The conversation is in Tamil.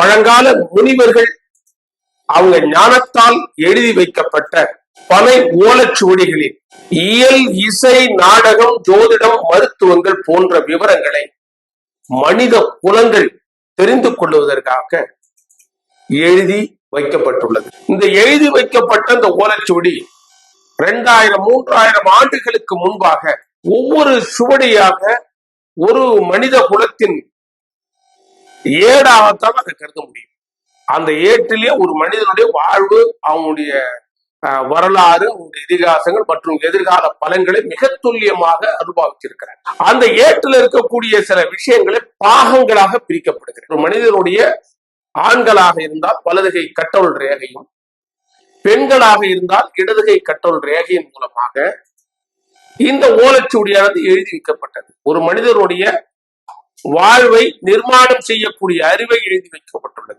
பழங்கால முனிவர்கள் அவங்க ஞானத்தால் எழுதி வைக்கப்பட்ட பனை ஓலச்சுவடிகளில் இயல் இசை நாடகம் ஜோதிடம் மருத்துவங்கள் போன்ற விவரங்களை மனித குலங்கள் தெரிந்து கொள்வதற்காக எழுதி வைக்கப்பட்டுள்ளது. இந்த எழுதி வைக்கப்பட்ட இந்த ஓலச்சுவடி இரண்டாயிரம் மூன்றாயிரம் ஆண்டுகளுக்கு முன்பாக ஒவ்வொரு சுவடியாக ஒரு மனித குலத்தின் ஏடாகத்தான் அதை கருத முடியும். அந்த ஏட்டிலே ஒரு மனிதனுடைய வாழ்வு அவனுடைய அஹ், வரலாறு அவனுடைய இதிகாசங்கள் மற்றும் எதிர்கால பலன்களை மிக துல்லியமாக அனுபவிச்சிருக்கிறார் அந்த ஏட்டில் இருக்கக்கூடிய சில விஷயங்களை பாகங்களாக பிரிக்கப்படுகிறது. ஒரு மனிதனுடைய ஆண்களாக இருந்தால் வலதுகை கட்டவுள் ரேகையும் பெண்களாக இருந்தால் இடதுகை கட்டவுள் ரேகையின் மூலமாக இந்த ஓலைச்சுவடியானது எழுதி வைக்கப்பட்டது. ஒரு மனிதனுடைய வாழ்வை நிர்மாணம் செய்யக்கூடிய அறிவை எழுதி வைக்கப்பட்டுள்ளது.